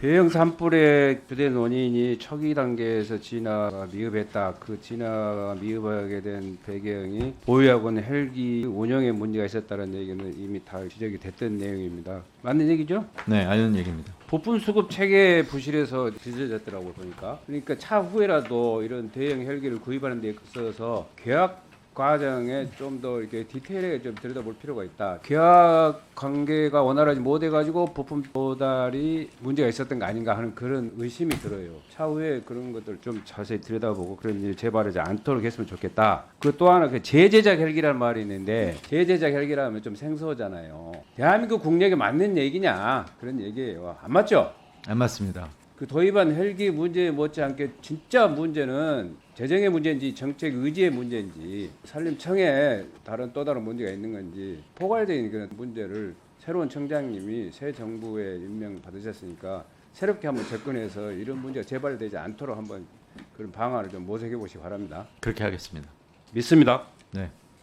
대형 산불의 주된 원인이 초기 단계에서 진화가 미흡했다. 그 진화가 미흡하게 된 배경이 보유하고 있는 헬기 운영에 문제가 있었다는 얘기는 이미 다 지적이 됐던 내용입니다. 맞는 얘기죠? 네, 아는 얘기입니다. 부품 수급 체계 부실에서 빚어졌더라고 보니까. 그러니까 차후에라도 이런 대형 헬기를 구입하는 데 있어서 계약 과정에 좀 더 이렇게 디테일하게 좀 들여다볼 필요가 있다. 계약 관계가 원활하지 못해가지고 부품 도달이 문제가 있었던 거 아닌가 하는 그런 의심이 들어요. 차후에 그런 것들 좀 자세히 들여다보고 그런 일 재발하지 않도록 했으면 좋겠다. 그 또 하나 그 재제작 헬기라는 말이 있는데 재제작 헬기라면 좀 생소하잖아요. 대한민국 국력에 맞는 얘기냐 그런 얘기예요. 안 맞죠? 안 맞습니다. 그 도입한 헬기 문제 못지않게 진짜 문제는 재정의 문제인지 정책 의지의 문제인지 산림청에 다른 또 다른 문제가 있는 건지 포괄적인 그런 문제를 새로운 청장님이 새 정부에 임명 받으셨으니까 새롭게 한번 접근해서 이런 문제가 재발되지 않도록 한번 그런 방안을 좀 모색해 보시기 바랍니다. 그렇게 하겠습니다. 믿습니다. 네.